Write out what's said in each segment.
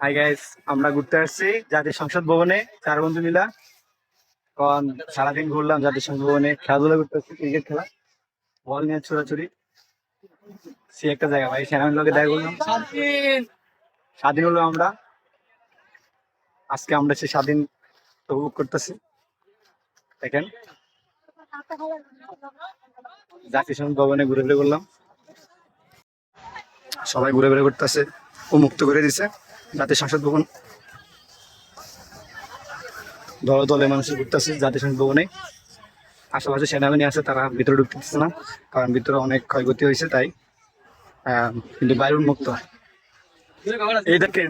Hi guys আমরা ঘুরতে আসছি জাতীয় সংসদ ভবনে। চার বন্ধু মিলা কারণ সারাদিন ঘুরলাম জাতীয় সংসদ ভবনে। খেলাধুলা করতে আসছি ক্রিকেট খেলা। বল নিয়ে ছোড়াছুড়ি। সে একটা জায়গা ভাই সেনামের লোকে দেখা করলাম। স্বাধীন! হলো আমরা। আজকে আমরা সে স্বাধীন উপভোগ করতেছি। দেখেন। জাতীয় সংসদ ভবনে ঘুরে ঘুরে করলাম। সবাই ঘুরে ঘুরে করতেছে ও মুক্ত করে দিছে। জাতীয় সংসদ ভবন। দলে দলে মানুষ ঘুরতেছে জাতীয় সংসদ ভবনে। আশেপাশে সেনাবাহিনী আছে, তারা ভিতরে ঢুকতে দিচ্ছে না, কারণ ভিতরে অনেক ক্ষয়ক্ষতি হয়েছে তাই কিন্তু বাইরে উন্মুক্ত এই দেখেন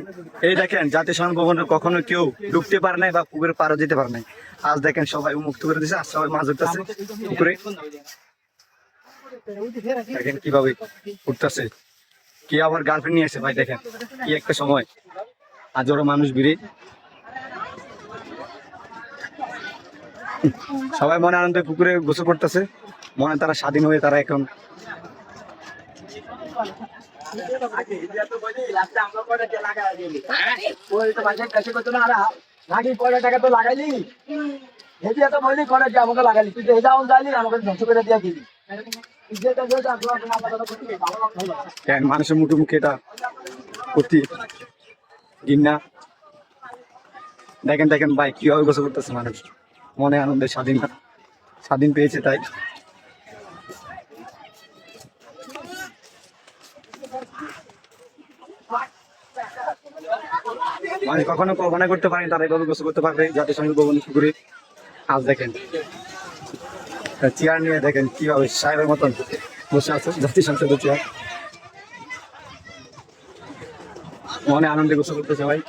এই দেখেন, জাতীয় সংসদ ভবনে কখনো কেউ ঢুকতে পারে নাই বা পুকুরে পারও যেতে পারে নাই। আজ দেখেন সবাই উন্মুক্ত করে দিছে আর সবাই মাছ ধরতেছে পুকুরে। দেখেন কীভাবে উঠতেছে। কি আবার গার্লফ্রেন্ড নিয়ে এসে ভাই দেখেন, কি একটা সময়। আর জড়ো মানুষ ভিড়ে। সবাই মনে আনন্দে পুকুরে গোসল করতেছে। মনে তারা স্বাধীন হয়ে তারা এখন তো করে আমাকে তুই আমাকে করে মানুষের মুখে মুখে এটা করতে দেখেন দেখেন ভাই, কীভাবে গোসল করতেছে মানুষ। মনে আনন্দে স্বাধীন স্বাধীন পেয়েছে তাই। মানে কখনো কল্পনা করতে পারেন তারা এভাবে গোসল করতে পারবে জাতীয় সংসদ ভবন পুকুরে। আজ দেখেন চেয়ার নিয়ে দেখেন কীভাবে সাহেবের মতন বসে আছে জাতীয় সংসদের চেয়ার মনে আনন্দে গোসল করতেছে ভাই।